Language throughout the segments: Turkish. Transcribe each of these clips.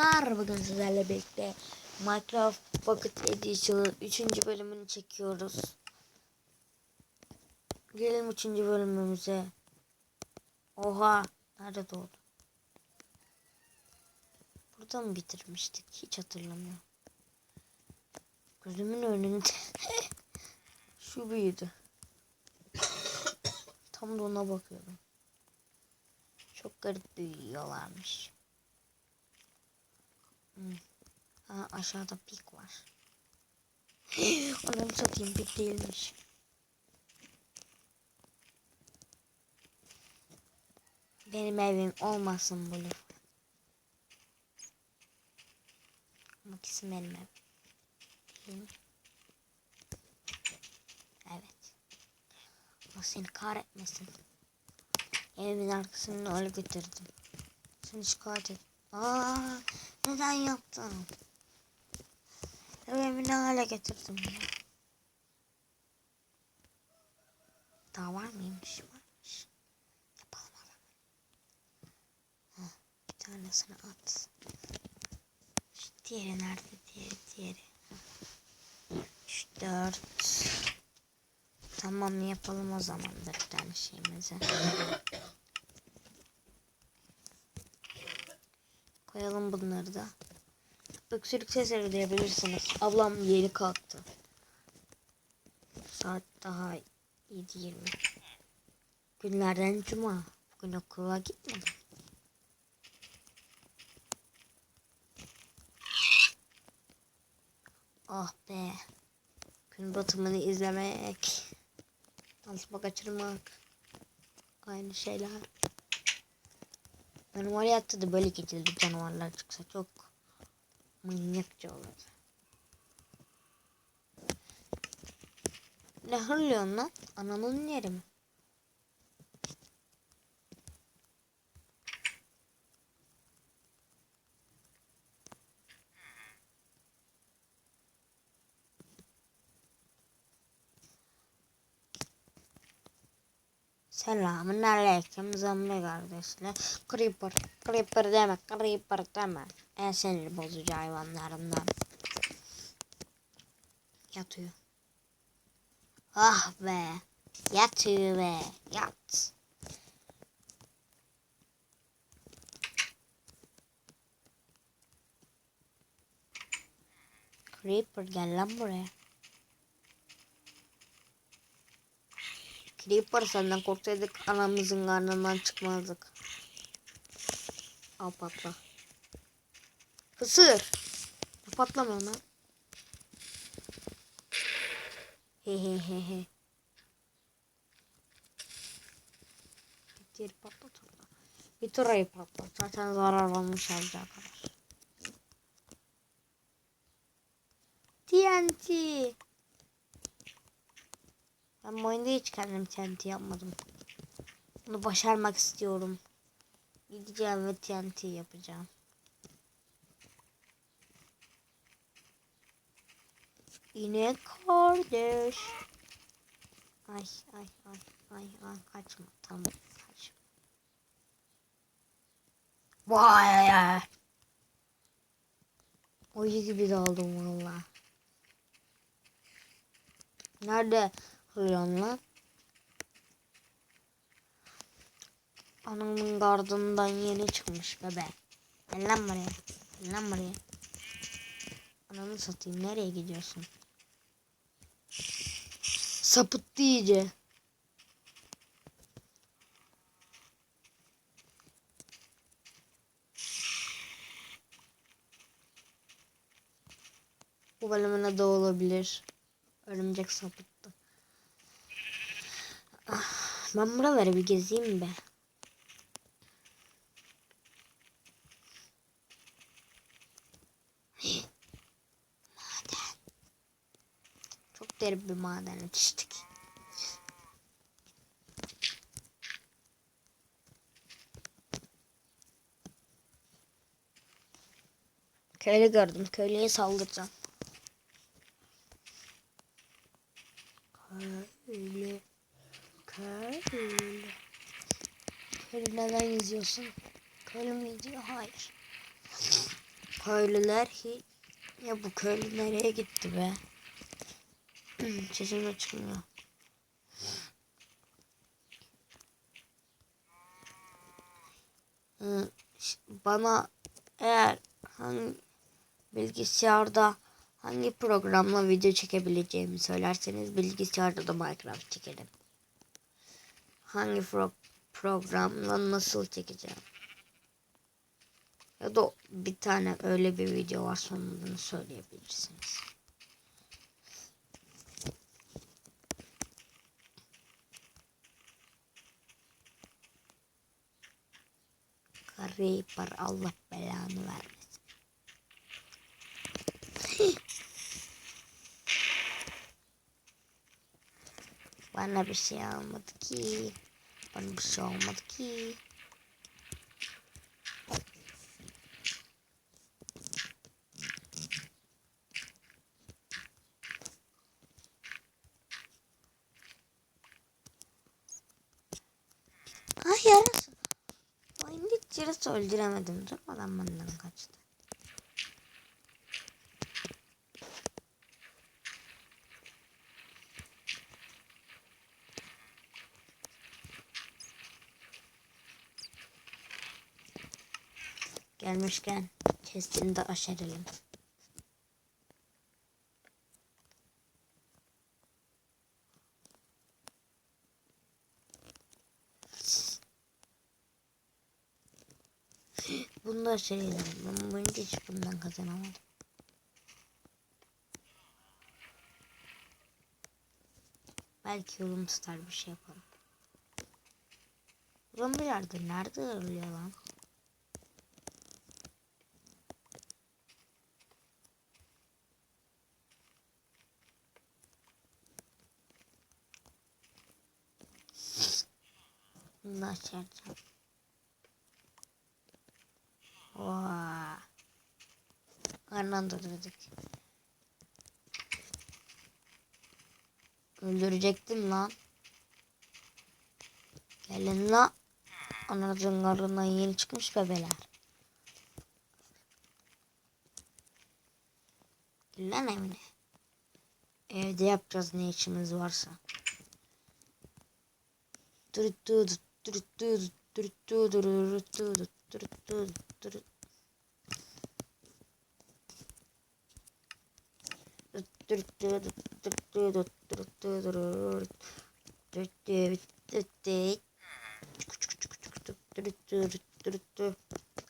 arkadaşlar bugün sizlerle birlikte Minecraft Pocket Edition'ın 3. bölümünü çekiyoruz. Gelelim 3. bölümümüze. Oha nerede doğdu? Burada mı bitirmiştik? Hiç hatırlamıyorum. Gözümün önünde şu büyüdü. Tam da ona bakıyordum. Çok garip büyüyorlarmış. Hmm. Ha, aşağıda pik var. Anamı satayım pik değilmiş. Benim evim olmasın bu lütfen. Ama kesin benim evim. Mi? Evet. Allah seni kahretmesin. Evimin arkasını öyle götürdüm. Seni şikayet et. Aa, neden yaptın? Evimi ne hale getirdim ya? Daha var mıymış? Varmış. Yapalım. Heh, bir tanesini at. Şu diğeri nerede? Diğeri, diğeri. Üç, dört. Tamam yapalım o zaman dört tane şeyimizi. Koyalım bunları da. Öksürük sesleri duyabilirsiniz. Ablam yeni kalktı. Saat daha 7.20. Günlerden cuma. Bugün okula gitmedim. Ah be. Gün batımını izlemek. Altıma kaçırmak. Aynı şeyler. Benim hayatta da böyle geceleri canavarlar çıksa çok manyakça olurdu. Ne hırlıyorsun lan? Ananın yeri mi? Selamun aleyküm zombi kardeşler. Creeper, creeper deme, creeper deme. En sinir bozucu hayvanlarından. Yatıyor. Ah be. Yatıyor be. Yat. Creeper gel lan buraya. Creeper senden korksaydık anamızın karnından çıkmazdık. Al patla. Fısır. Patlama lan. He he he he. Bir yeri patlat orada. Bir orayı patlat. Zaten zarar olmuş alacak kadar. TNT. Ben bu oyunda hiç kendim TNT yapmadım. Bunu başarmak istiyorum. Gideceğim ve TNT yapacağım. Yine kardeş. Ay ay ay ay ay kaçma tamam kaçma. Vay. Oyu gibi daldım valla. Nerede hırlıyorsun lan? Anamın gardından yeni çıkmış bebe. Gel lan buraya. Gel lan buraya. Ananı satayım. Nereye gidiyorsun? Sapıttı iyice. Bu bölümün adı olabilir. Örümcek sapıttı. Ah, ben buraları bir gezeyim be. Maden. Çok derin bir maden yetiştik. Köylü gördüm. Köylüye saldıracağım. Köylü. Köylü. Köylü neden yüzüyorsun? Köylü mü yüzüyor? Hayır. Köylüler hi ya bu köylü nereye gitti be? Sesim de çıkmıyor. Ş- Bana eğer hangi bilgisayarda hangi programla video çekebileceğimi söylerseniz bilgisayarda da Minecraft çekerim. Hangi pro- programla nasıl çekeceğim? Ya da bir tane öyle bir video var sonunu söyleyebilirsiniz. Creeper Allah belanı vermesin. Bana bir şey olmadı ki. Bana bir şey olmadı ki. Ay yarası. Oyunda hiç yarası öldüremedim. Durmadan benden kaçtı. Gelmişken chestini de aşerelim. Bunu da aşerelim. Ben boyunca hiç bundan kazanamadım. Belki yolum tutar bir şey yaparım. Zombiler de nerede arılıyor lan? Açacağım. Vaa. Karnından doldurduk. Öldürecektim lan. Gelin la. Anacın karnından yeni çıkmış bebeler. Lan evine. Evde yapacağız ne işimiz varsa. Durut durut durut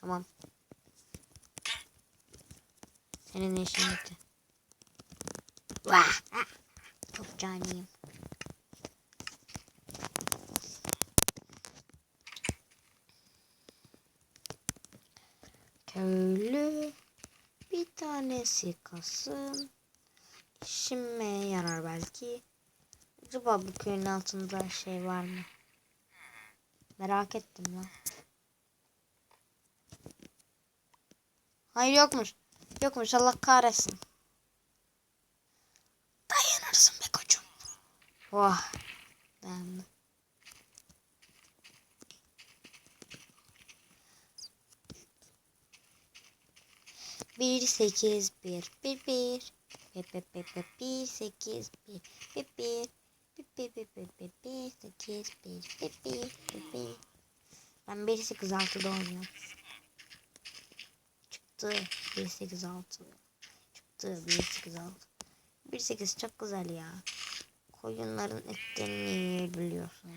Tamam. Senin işin bitti. Çok caniyim. Nesi kalsın. İşime yarar belki. Acaba bu köyün altında şey var mı? Merak ettim lan. Hayır yokmuş. Yokmuş Allah kahretsin. Dayanırsın be koçum. Oh. Dayandım. 1 8 1 1 1 1 1 1 1 8 1 1 1 1 1 1 1 1 8 1 1 1 1 Ben 1 8 6'da oynuyorum. Çıktı 1 8 6. Çıktı 1 8 6. 1 8 çok güzel ya. Koyunların etlerini yiyebiliyorsun.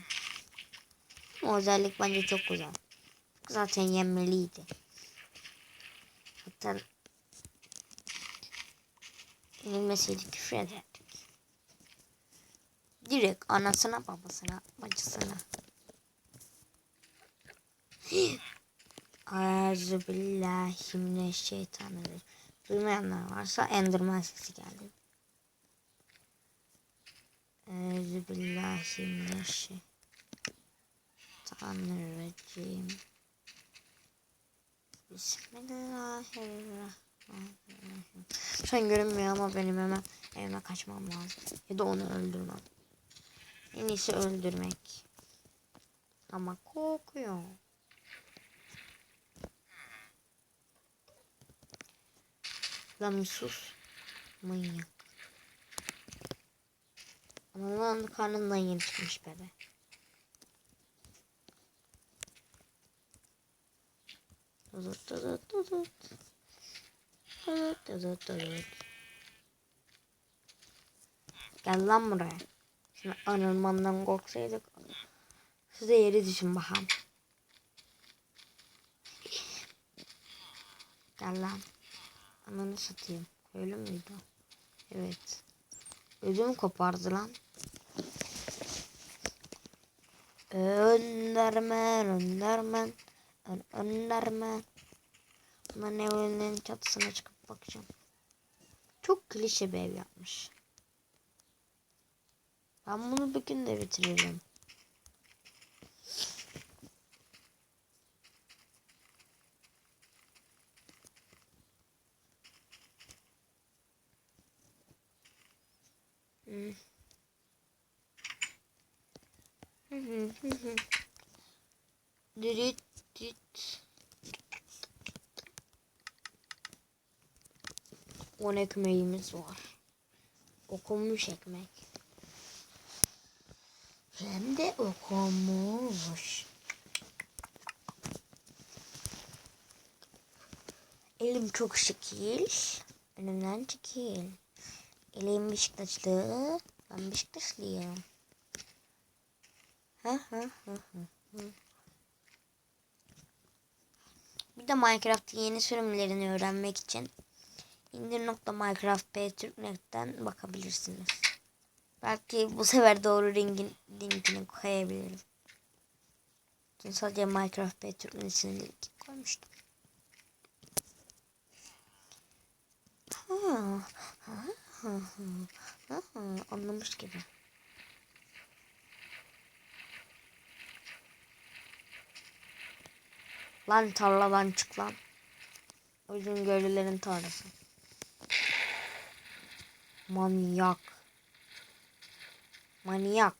O özellik bence çok güzel. Zaten yenmeliydi. Hatta yenilmeseydi küfür ederdik. Direkt anasına babasına bacısına. Euzubillahimineşşeytanirracim. Duymayanlar varsa Enderman sesi geldi. Euzubillahimineşşeytanirracim. Bismillahirrahmanirrahim. Şu görünmüyor ama benim hemen evime kaçmam lazım. Ya da onu öldürmem. En iyisi öldürmek. Ama korkuyor. Lan sus. Manyak. Ananın karnından yeni çıkmış bebe. Tuzut. Tuzut tuzut tuzut. Gel lan buraya. Şimdi anılmandan korksaydık. Size yeri düşün bakalım. Gel lan. Ananı satayım. Öyle miydi? Evet. Ödüm kopardı lan. Öndermen, öndermen, ön, öndermen. Bunların evlerinin çatısına çıkıp bakacağım. Çok klişe bir ev yapmış. Ben bunu bir gün de bitiririm. Hmm. Hı hı hı hı. Düdüt düt. On ekmeğimiz var. Okunmuş ekmek. Hem de okunmuş. Elim çok şekil. Önümden çekil. Elim Beşiktaşlı. Ben Beşiktaşlıyım. Ha ha ha ha. Bir de Minecraft'ın yeni sürümlerini öğrenmek için indir.minecraft.türknet'ten bakabilirsiniz. Belki bu sefer doğru ringin linkini koyabilirim. Dün sadece Minecraft Türknet'in linki koymuştum. Anlamış gibi. Lan tarladan çık lan. O yüzden köylülerin tarlası. Manyak. Manyak.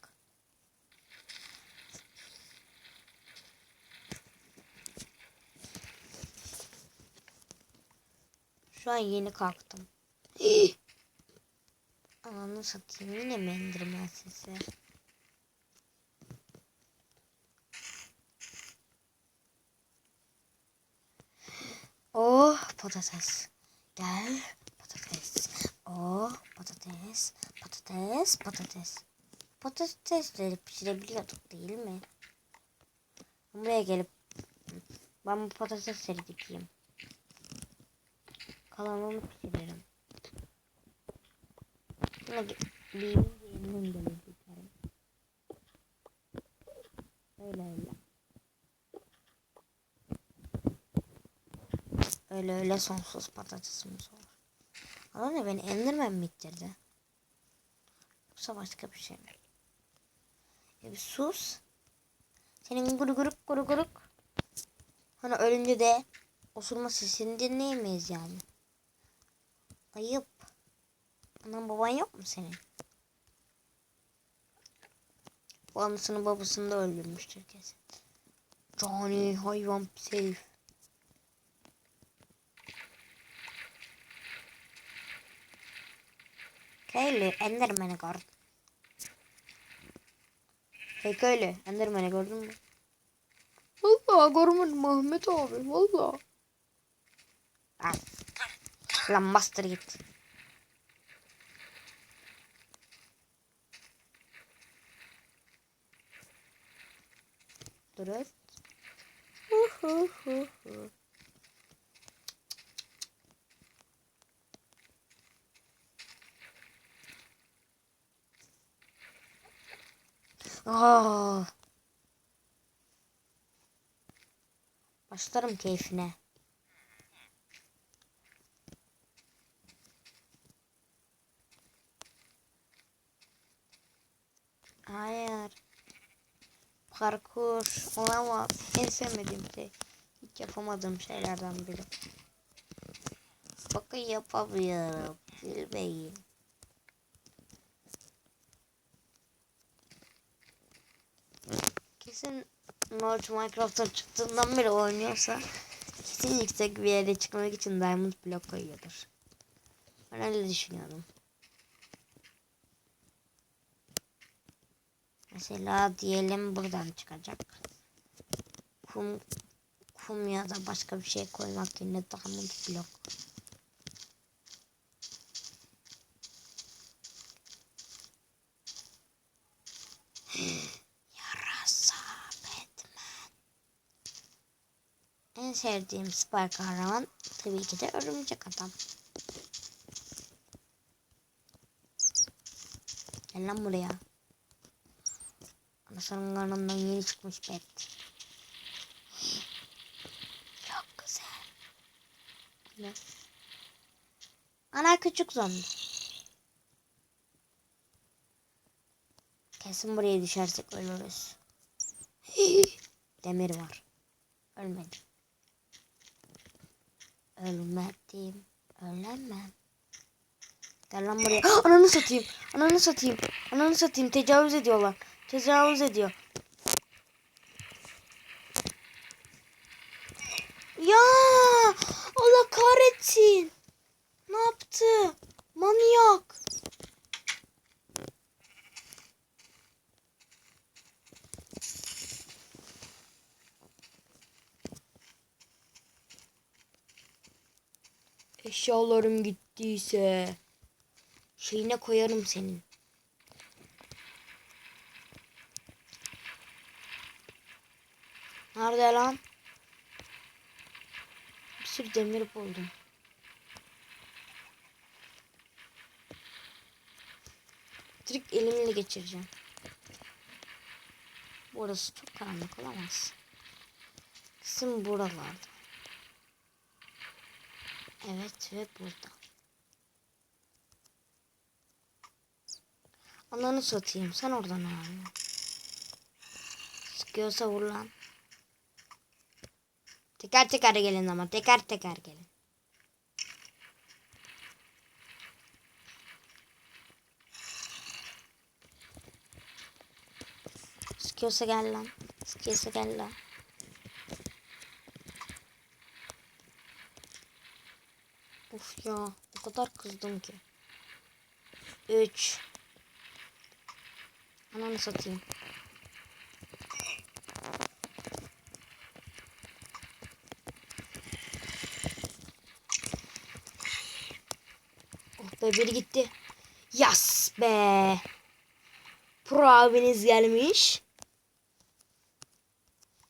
Şu an yeni kalktım. Ananı satayım yine mi Enderman sesi? Oh patates. Gel patates. Oh patates. Patates patates. Patatesleri pişirebiliyorduk değil mi? Buraya gelip ben bu patatesleri dikeyim. Kalanını pişiririm. Şuna bir yemin böyle dikerim. Öyle öyle. Öyle öyle sonsuz patatesimiz olur. Ama ne beni Enderman mi ittirdi? Yoksa başka bir şey mi? Ya bir sus. Senin guru guruk guru guruk. Hani ölünce de osurma sesini dinleyemeyiz yani. Ayıp. Anan baban yok mu senin? Bu anasını babasını da öldürmüştür kesin. Cani hayvan safe. Köylü Enderman'ı gördüm. Hey köylü Enderman'ı gördün mü? Vallahi görmedim Ahmet abi vallahi. Lan. Lan master git. Durun. Hu hu hu hu. Aa. Başlarım keyfine. Hayır. Parkur olamaz. En sevmediğim şey. Hiç yapamadığım şeylerden biri. Bakın yapamıyorum. Bilmeyin. Kesin North Minecraft'tan çıktığından beri oynuyorsa kesin yüksek bir yere çıkmak için diamond blok koyuyordur. Ben öyle düşünüyorum. Mesela diyelim buradan çıkacak. Kum kum ya da başka bir şey koymak yerine diamond blok. En sevdiğim süper kahraman tabii ki de örümcek adam. Gel lan buraya. Anasının karnından yeni çıkmış pet. Çok güzel. Ne? Ana küçük zombi. Kesin buraya düşersek ölürüz. Demir var. Ölmedim. Ölmedim. Ölemem. Gel lan buraya. Ananı satayım. Ananı satayım. Ananı satayım. Tecavüz ediyorlar. Tecavüz ediyor. Ya Allah kahretsin. Ne yaptı? Manyak. Eşyalarım gittiyse şeyine koyarım senin. Nerede lan? Bir sürü demir buldum. Direkt elimle geçireceğim. Burası çok karanlık olamaz. Kesin buralarda. Evet ve burada. Ananı satayım. Sen oradan yapıyorsun? Sıkıyorsa vur lan. Teker teker gelin ama. Teker teker gelin. Sıkıyorsa gel lan. Sıkıyorsa gel lan. Ya. O kadar kızdım ki. 3 Ananı satayım. Oh be biri gitti. Yas be. Pro abiniz gelmiş.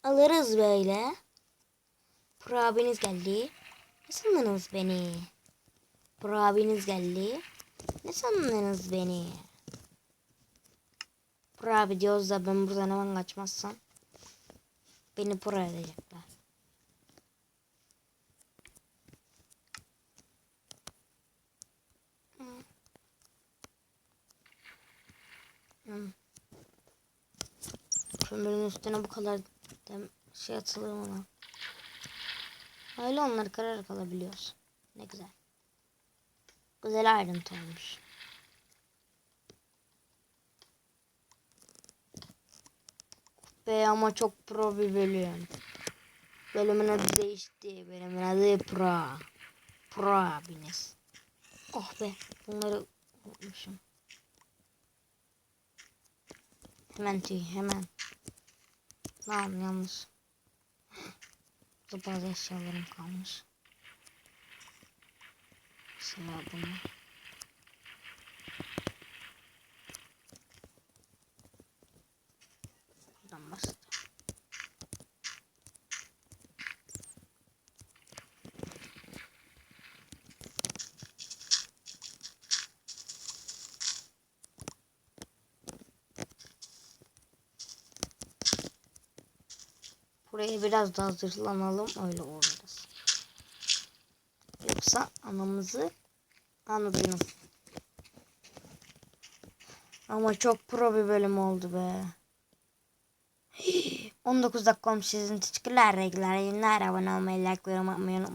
Alırız böyle. Pro abiniz geldi. Ne sandınız beni? Pro abiniz geldi. Ne sandınız beni? Pro abi diyoruz da ben buradan hemen kaçmazsam beni pro edecekler. Kömürün üstüne bu kadar şey atılır mı lan? Öyle onları kırarak alabiliyoruz. Ne güzel. Güzel ayrıntı olmuş. Be ama çok pro bir bölüm. Bölümün adı değişti. Bölümün adı pro. Pro abiniz. Oh be bunları unutmuşum. Hemen tüy hemen. Lan yanlış. Burada bazı eşyalarım kalmış. Mesela bunu. Buradan bastım. Buraya biraz daha hazırlanalım öyle uğrarız. Yoksa anamızı anladınız. Ama çok pro bir bölüm oldu be. 19 dakika olmuş sizin teşekkürler. Renkler, yayınlar, abone olmayı, like yorum atmayı unutmayın.